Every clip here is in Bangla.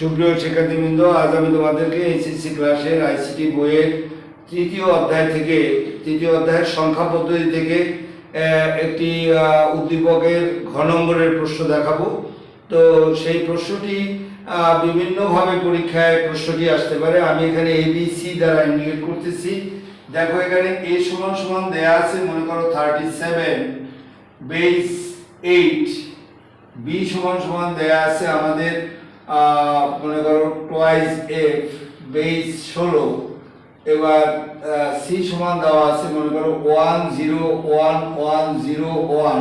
সুপ্রিয় শিক্ষার্থীবৃন্দ, আজ আমি তোমাদেরকে এইচএসসি ক্লাসের আইসিটি বইয়ের তৃতীয় অধ্যায় থেকে, তৃতীয় অধ্যায়ের সংখ্যা পদ্ধতি থেকে একটি উদ্দীপকের ঘ নম্বরের প্রশ্ন দেখাবো। তো সেই প্রশ্নটি বিভিন্নভাবে পরীক্ষায় প্রশ্নটি আসতে পারে। আমি এখানে এবিসি দ্বারা ইন্ডিকেট করতেছি। দেখো এখানে এ সমান সমান দেয়া আছে, মনে করো thirty seven base eight B সমান সমান দেয়া আছে আমাদের মনে করো টোয়াইস এফ বেস ষোলো, এবার সি সমান দেওয়া আছে, মনে করো one zero one one zero one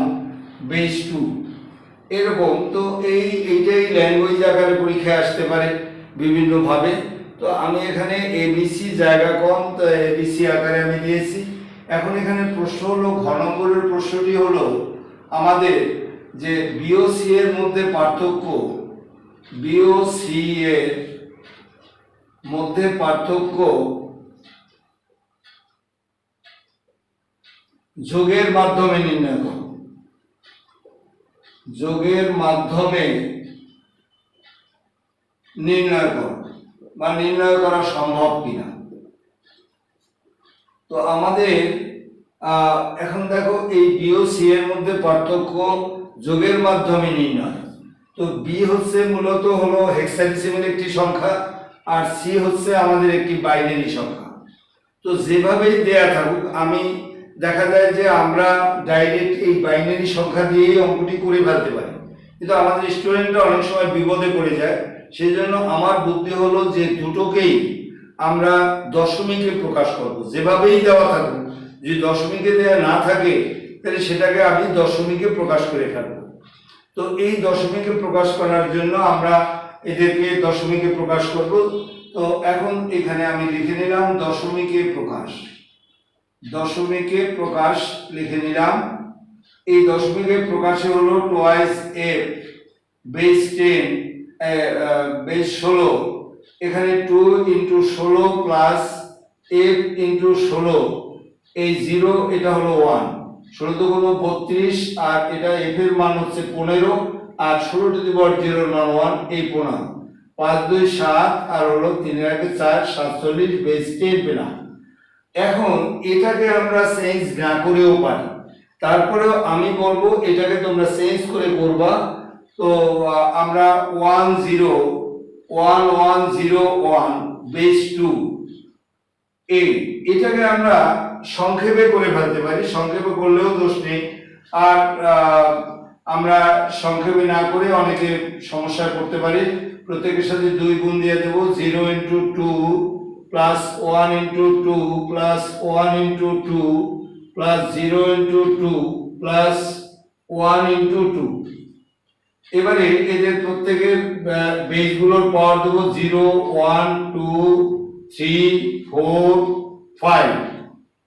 base two এরকম, তো এই, এইটাই ল্যাঙ্গুয়েজ আকারে পরীক্ষায় আসতে পারে বিভিন্নভাবে। তো আমি এখানে এবিসি জায়গা কম, তো এবিসি আকারে আমি দিয়েছি। এখন এখানে প্রশ্ন হলো ঘ নম্বরের প্রশ্নটি হলো, আমাদের যে বিওসি এর মধ্যে পার্থক্য বিওসি এর মধ্যে পার্থক্য যোগের মাধ্যমে নির্ণয় করো। যোগের মাধ্যমে নির্ণয় করো, বা নির্ণয় করা সম্ভব কিনা। তো আমাদের এখন দেখো এই বি ও সি এর মধ্যে পার্থক্য যোগের মাধ্যমে নির্ণয়। তো বি হচ্ছে মূলত হলো হেক্সাডেসিমাল একটি সংখ্যা আর সি হচ্ছে আমাদের একটি বাইনারি সংখ্যা। তো যেভাবেই দেয়া থাকুক, আমি দেখা যায় যে আমরা ডাইরেক্ট এই বাইনারি সংখ্যা দিয়েই অঙ্কটি করে ফেলতে পারি। কিন্তু আমাদের স্টুডেন্টরা অনেক সময় বিপদে পড়ে যায়। সেই জন্য আমার বুদ্ধি হলো যে দুটোকেই আমরা দশমিকে প্রকাশ করব। যেভাবেই দেওয়া থাকুক, যদি দশমিকে দেওয়া না থাকে, তাহলে সেটাকে আমি দশমিকে প্রকাশ করে ফেলব। তো এই দশমিকে প্রকাশ করার জন্য আমরা এদেরকে দশমিকে প্রকাশ করব। তো এখন এখানে আমি লিখে নিলাম দশমিকে প্রকাশ। দশমিকে প্রকাশ লিখে নিলাম। এই দশমিকের প্রকাশে হলো twice F base ten base ষোলো। এখানে টু ইন্টু ষোলো প্লাস এফ ইন্টু ষোলো। এই জিরো এটা হলো ওয়ান ষোলো হলো বত্রিশ, আর এটা এফ এর মান হচ্ছে পনেরো, আর ষোলো টু দি জিরো নন ওয়ান, এই পনেরো। পাঁচ, দুই, সাত, আর হলো তিনের আগে চার, সাতচল্লিশ বেস টেন পেলাম। এখন এটাকে আমরা চেঞ্জ না করেও পারি। তারপরেও আমি বলব, এটাকে তোমরা চেঞ্জ করে করবা। তো আমরা one zero one one zero one base two এই এটাকে আমরা সংক্ষেপে করে ফেলতে পারি, সংক্ষেপে করলেও দোষ নেই। আর আমরা সংক্ষেপে না করে অনেকে সমস্যায় পড়তে পারি। প্রত্যেকের সাথে দুই গুণ দিয়ে দেবো, zero into two plus one into two plus one into two plus zero into two plus one into two এবারে এদের প্রত্যেকের বেসগুলোর পাওয়ার দেবো zero one two three four five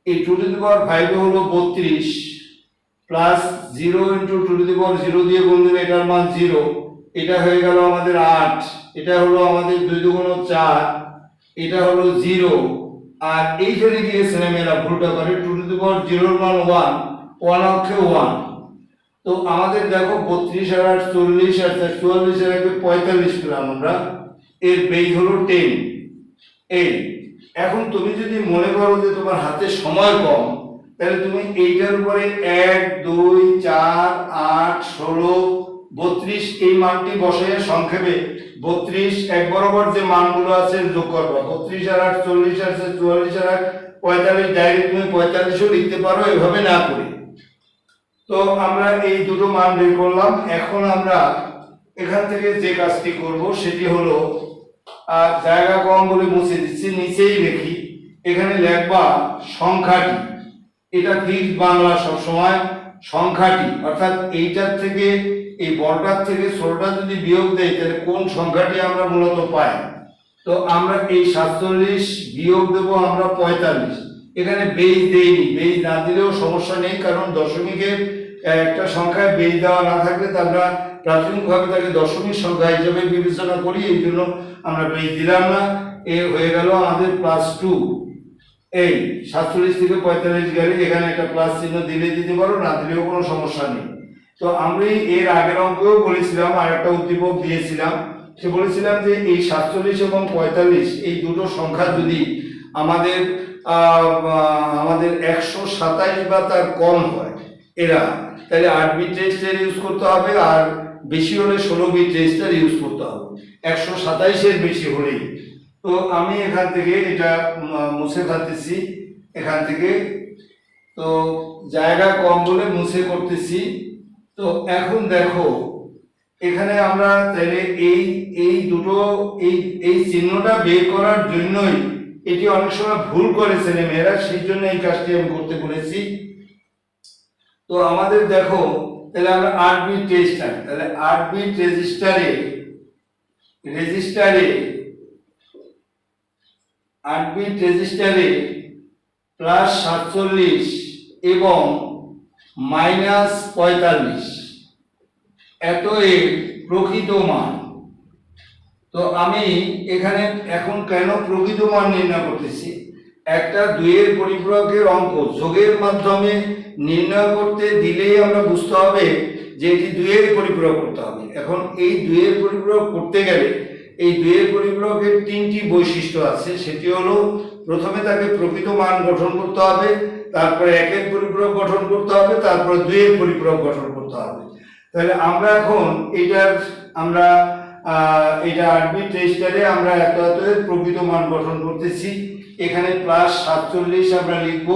এই two to the power five হলো বত্রিশ plus zero into two to the power zero দিয়ে গুণ দিলে এটার মান জিরো এটা হয়ে গেল আমাদের আট। এটা হলো আমাদের দুই দুগুণ চার। এটা হলো জিরো আর এই এইখানে গিয়ে ছেলেমেয়েরা ভুলটা করে টু টু দি পাওয়ার জিরোর মান ওয়ান ওয়ান অক্ষে ওয়ান তো আমাদের দেখো বত্রিশ আর আট, চল্লিশ আর চুয়াল্লিশ আর একে পঁয়তাল্লিশ পেলাম আমরা। এর বেই হলো টেন এই এখন তুমি যদি মনে করো যে তোমার হাতে সময় কম, তাহলে তুমি এইটার উপরে এক, দুই, চার, আট, ষোলো, বত্রিশ এই মানটি বসে সংক্ষেপে, বত্রিশ এক বরাবর যে মানগুলো আছে যোগ করবা। বত্রিশ আর আট, চল্লিশ আর চুয়াল্লিশ আর আট, পঁয়তাল্লিশ ডাইরেক্ট তুমি পঁয়তাল্লিশও লিখতে পারো, এভাবে না করে। তো আমরা এই দুটো মান বের করলাম। এখন আমরা এখান থেকে যে কাজটি করব, সেটি হলো জায়গা কম বলে মুছে দিচ্ছি, নিচেই লিখি এখানে লেখবা সংখ্যাটি। এটা ফিক্স বাংলা সবসময় সংখ্যাটি। অর্থাৎ এইটার থেকে, এই বড়টার থেকে ছোটটা যদি বিয়োগ দেয়, তাহলে কোন সংখ্যাটি আমরা মূলত পাই? তো আমরা এই সাতচল্লিশ বিয়োগ দেবো আমরা পঁয়তাল্লিশ। এখানে বেজ দেইনি। বেজ না দিলেও সমস্যা নেই, কারণ দশমিকের একটা সংখ্যায় বেজ দেওয়া না থাকলে তা আমরা প্রাথমিকভাবে তাকে দশমিক সংখ্যা হিসেবে বিবেচনা করি, এই জন্য আমরা বেজ দিলাম না। এ হয়ে গেল আমাদের প্লাস টু এই সাতচল্লিশ থেকে পঁয়তাল্লিশ গেলে এখানে একটা প্লাস চিহ্ন দিলে দিতে পারো, না দিলেও কোনো সমস্যা নেই। তো আমি এর আগের অঙ্কেও বলেছিলাম, আর একটা উদ্দীপক দিয়েছিলাম। সে বলেছিলাম যে এই সাতচল্লিশ এবং পঁয়তাল্লিশ, এই দুটো সংখ্যা যদি আমাদের আমাদের একশো সাতাইশ বা তার কম হয়, এরা তাহলে আট বিট রেজিস্টার ইউজ করতে হবে আর বেশি হলে ষোলো বিট রেজিস্টার ইউজ করতে হবে। একশো সাতাইশের বেশি হলেই। তো আমি এখান থেকে এটা মুছে ফেলতেছি, এখান থেকে। তো জায়গা কম বলে মুছে করতেছি। তো এখন দেখো, এখানে আমরা তাহলে এই এই দুটো, এই এই চিহ্নটা বের করার জন্যই এটি অনেক সময় ভুল করে ছেলে মেয়েরা, সেই জন্য এই কাজটি আমি করতে বলেছি। তো আমাদের দেখো, তাহলে আমরা আট বিট রেজিস্টার তাহলে আট বিট রেজিস্টারে রেজিস্টারে আট বিট রেজিস্টারে প্লাস সাতচল্লিশ এবং মাইনাস পঁয়তাল্লিশ। এত এর প্রকৃত মান। তো আমি এখানে এখন কেন প্রকৃত মান নির্ণয় করতেছি? একটা দুইয়ের পরিপূরকের অঙ্ক যোগের মাধ্যমে নির্ণয় করতে দিলেই আমরা বুঝতে হবে যে এটি দুইয়ের পরিপূরক করতে হবে। এখন এই দুইয়ের পরিপূরক করতে গেলে এই দুইয়ের পরিপূরকের তিনটি বৈশিষ্ট্য আছে। সেটি হলো, প্রথমে তাকে প্রকৃত মান গঠন করতে হবে, তারপরে একের পরিপূরক গঠন করতে হবে, তারপরে দুইয়ের পরিপূরক গঠন করতে হবে। তাহলে আমরা এখন এটার, আমরা এটা আট বিট রেজিস্টারে আমরা এত এত প্রকৃত মান গঠন করতেছি। এখানে প্লাস সাতচল্লিশ আমরা লিখব,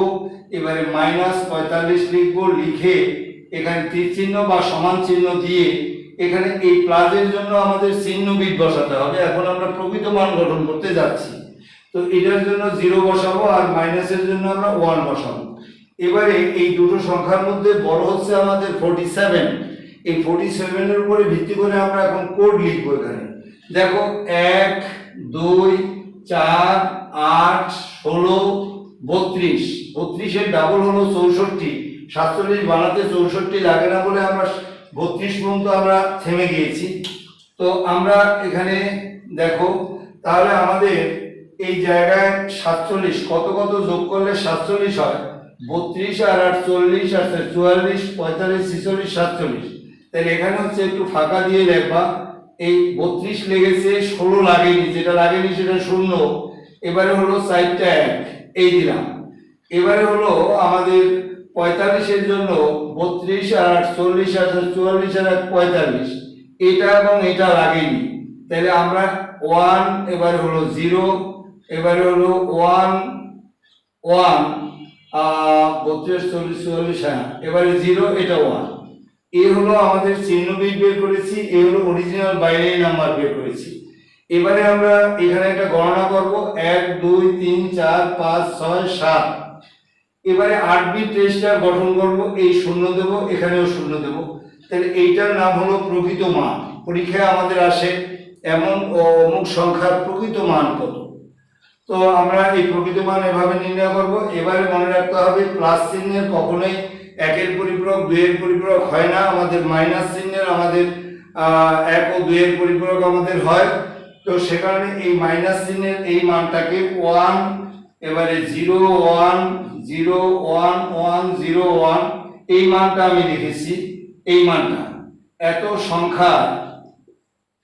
এবারে মাইনাস পঁয়তাল্লিশ লিখব, লিখে এখানে তীর চিহ্ন বা সমান চিহ্ন দিয়ে এখানে এই প্লাসের জন্য আমাদের চিহ্ন বিট বসাতে হবে। এখন আমরা প্রকৃত মান গঠন করতে যাচ্ছি। তো এটার জন্য জিরো বসাবো আর মাইনাসের জন্য আমরা ওয়ান বসাবো। এবারে এই দুটো সংখ্যার মধ্যে বড় হচ্ছে আমাদের ফোর্টি সেভেন এই ফোর্টি সেভেনের উপরে ভিত্তি করে আমরা এখন কোড লিখব এখানে। দেখো, এক, দুই, চার আট, ষোলো, বত্রিশ। বত্রিশের ডাবল হলো চৌষট্টি। সাতচল্লিশ বানাতে চৌষট্টি লাগে না বলে আমরা বত্রিশ পর্যন্ত আমরা থেমে গিয়েছি। তো আমরা এখানে দেখো, তাহলে আমাদের এই জায়গায় সাতচল্লিশ, কত কত যোগ করলে সাতচল্লিশ হয়? বত্রিশ আর আট চল্লিশ আর চুয়াল্লিশ, পঁয়তাল্লিশ, ছিচল্লিশ, সাতচল্লিশ। তাহলে এখানে হচ্ছে একটু ফাঁকা দিয়ে দেখবা, এই বত্রিশ লেগেছে, ষোলো লাগেনি, যেটা লাগেনি সেটা শূন্য। এবারে হলো সাইডটা এক, এই দিলাম। এবারে হলো আমাদের পঁয়তাল্লিশের জন্য বত্রিশ আর চল্লিশ আর চুয়াল্লিশ আর এক পঁয়তাল্লিশ। এটা এবং এটা লাগেনি। তাহলে আমরা ওয়ান, এবারে হলো জিরো, এবারে হলো ওয়ান ওয়ান বত্রিশ, চল্লিশ, চুয়াল্লিশ হ্যাঁ এবারে জিরো, এটা ওয়ান। এ হলো আমাদের চিহ্ন বের করেছি, এ হলো অরিজিনাল বাইনারি নাম্বার বের করেছি। এবারে আমরা এখানে একটা গণনা করব। এক, দুই, তিন, চার, পাঁচ, ছয়, সাত। এবারে আট বিট রেজিস্টার গঠন করব। এই শূন্য দেব, এখানেও শূন্য দেব। তাহলে এইটার নাম হলো প্রকৃত মান। পরীক্ষায় আমাদের আসে এমন অমুক সংখ্যার প্রকৃত মান কত। তো আমরা এই প্রকৃত মান এভাবে নির্ণয় করব। এবারে মনে রাখতে হবে, প্লাস চিহ্নের কখনোই একের পরিপূরক, দুইয়ের পরিপূরক হয় না। আমাদের মাইনাস চিহ্নের আমাদের এক ও দুইয়ের পরিপূরক আমাদের হয়। তো সে কারণে এই মাইনাস চিহ্নের এই মানটাকে ওয়ান এবারে zero one zero one one zero one এই মানটা আমি লিখেছি এই মানটা। এত সংখ্যা,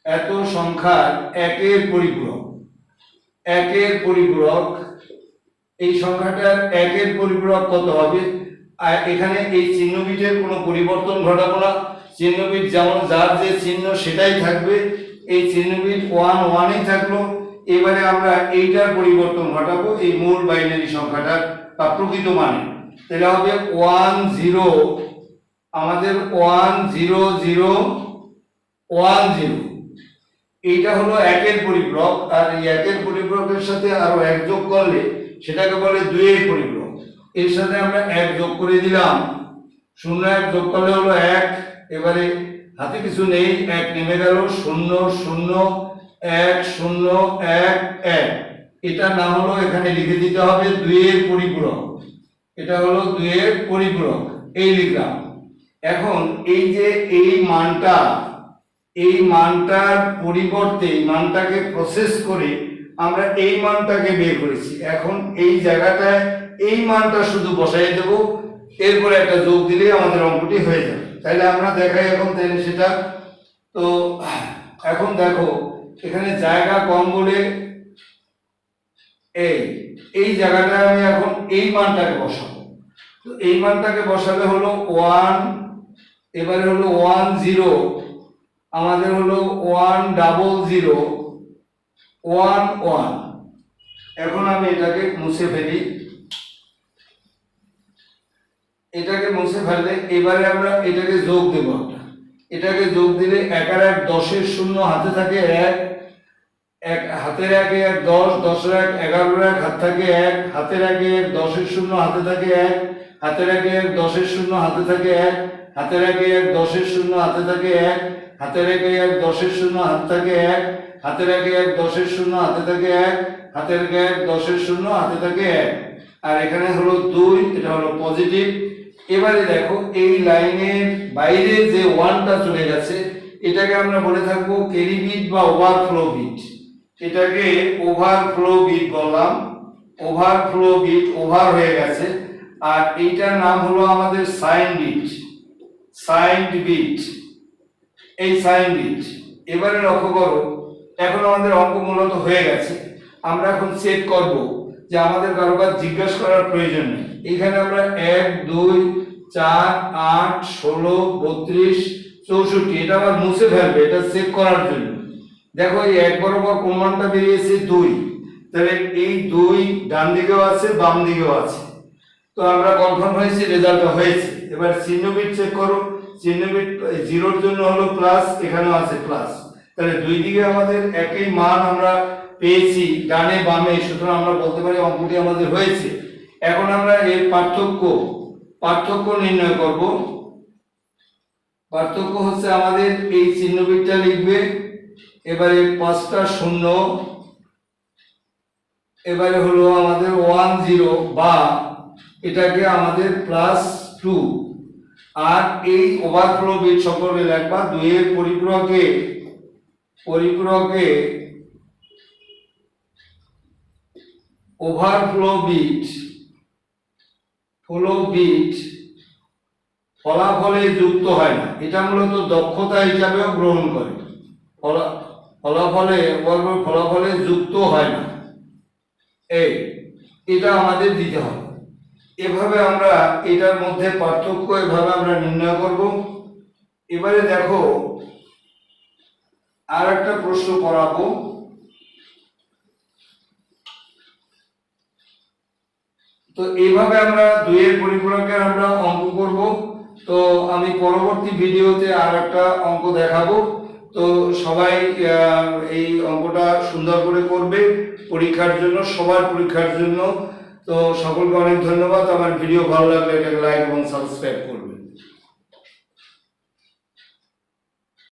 এত সংখ্যার একের পরিপূরক একের পরিপূরক, এই সংখ্যাটার একের পরিপূরক কত হবে? আর এখানে এই চিহ্নবিটের কোনো পরিবর্তন ঘটাবো না। চিহ্নবিট যেমন যার যে চিহ্ন সেটাই থাকবে এই চিহ্নবিট ওয়ান ওয়ানই থাকল। এবারে আমরা এইটার পরিবর্তন ঘটাবো, এই মূল বাইনারি সংখ্যাটার, বা প্রকৃত মানে। তাহলে হবে ওয়ান জিরো আমাদের one zero zero one zero এইটা হলো একের পরিপূরক আর এই একের পরিপূরকের সাথে আরও এক যোগ করলে সেটাকে বলে দুইয়ের পরিপূরক এর সাথে আমরা এক যোগ করে দিলাম। শূন্য এক যোগ করলে হলো এক, এবারে হাতে কিছু নেই, এক নেমে গেল, শূন্য শূন্য, এক শূন্য, এক এক। এটা নাম হলো এখানে লিখে দিতে হবে দুইয়ের পরিপূরক। এটা হলো দুইয়ের পরিপূরক। এই লিখলাম। এখন এই যে এই মানটা, এই মানটার পরিবর্তে, এই মানটাকে প্রসেস করে আমরা এই মানটাকে বের করেছি। এখন এই জায়গাটায় এই মানটা শুধু বসাই দেব, এরপরে একটা যোগ দিলে আমাদের অঙ্কটি হয়ে যাবে। তাহলে আমরা দেখাই এখন তাহলে সেটা। তো এখন দেখো, এখানে জায়গা কম বলে এই এই জায়গাটায় আমি এখন এই মানটাকে বসাবো। তো এই মানটাকে বসালে হলো ওয়ান, এবারে হলো ওয়ান জিরো, আমাদের হলো one double zero, one one. এখন আমি এটাকে মুছে ফেলি। এটাকে মুছে ফেললে এবারে আমরা এটাকে যোগ দেব এটাকে যোগ দিলে এক আর এক দশের শূন্য হাতে থাকে এক এক হাতের একে এক দশ, দশের এক এগারোর এক, হাত থাকে এক, হাতের একে এক দশের শূন্য হাতে থাকে এক, হাতের একে এক দশের শূন্য হাতে থাকে এক, হাতের একে এক দশের শূন্য হাতে থাকে এক, হাতের একে এক দশের শূন্য হাত থাকে এক, হাতের একে এক দশের শূন্য হাতে থাকে এক, হাতের একে এক দশের শূন্য হাতে থাকে এক। আর এখানে হলো দুই, এটা হলো পজিটিভ। এবারে দেখো, এই লাইনের বাইরে যে ওয়ানটা চলে গেছে, এটাকে আমরা বলে থাকব ক্যারি বিট বা ওভারফ্লো বিট। এটাকে ওভারফ্লো বিট বললাম। ওভারফ্লো বিট ওভার হয়ে গেছে। আর এইটার নাম হলো আমাদের সাইন বিট। Sign bit. এই সাইন বিট। এবারে লক্ষ্য করো, এখন আমাদের অঙ্ক মূলত হয়ে গেছে। আমরা এখন চেক করব। যে আমাদের কারও কাছে জিজ্ঞাসা করার প্রয়োজন নেই। এখানে আমরা এক, দুই, চার, আট, ষোলো, বত্রিশ, চৌষট্টি, এটা আবার মুছে ফেলবে, এটা চেক করার জন্য। দেখো এই এক বরাবর প্রমাণটা বেরিয়েছে দুই। তাহলে এই দুই ডান দিকেও আছে, বাম দিকেও আছে। তো আমরা কনফার্ম হয়েছি রেজাল্টটা হয়েছে। এবার চিহ্ন বিট চেক করো। চিহ্ন বিট জিরোর জন্য হলো প্লাস এখানেও আছে প্লাস তাহলে দুই দিকে আমাদের একই মান আমরা পেয়েছি, ডানে বামে, সুতরাং আমরা বলতে পারি অঙ্কটি আমাদের হয়েছে। এখন আমরা এর পার্থক্য পার্থক্য নির্ণয় করব। পার্থক্য হচ্ছে আমাদের এই চিহ্ন বিটটা লিখবে, এবারে পাঁচটা শূন্য, এবারে হলো আমাদের ওয়ান জিরো বা এটাকে আমাদের প্লাস টু আর এই ওভারফ্লো বিট সম্পর্কে লিখবা, দুইয়ের পরিপূরকে পরিপূরকে ওভারফ্লো বিট ফ্লো বিট ফলাফলে যুক্ত হয় না। এটা মূলত দক্ষতা হিসাবেও গ্রহণ করে। ফলা- ফলাফলে ফলাফলে যুক্ত হয় না। এই এটা আমাদের দিতে হবে। এভাবে আমরা এটার মধ্যে পার্থক্য এভাবে আমরা নির্ণয় করব। এবারে দেখো আর একটা প্রশ্ন করাবো। তো এইভাবে আমরা দুইয়ের পরিপূরকের আমরা অঙ্ক করব। তো আমি পরবর্তী ভিডিওতে আর একটা অঙ্ক দেখাবো। তো সবাই এই অঙ্কটা সুন্দর করে করবে পরীক্ষার জন্য, সবার পরীক্ষার জন্য। তো সকলকে অনেক ধন্যবাদ। আমার ভিডিও ভালো লাগলে এটাকে লাইক এবং সাবস্ক্রাইব করবে।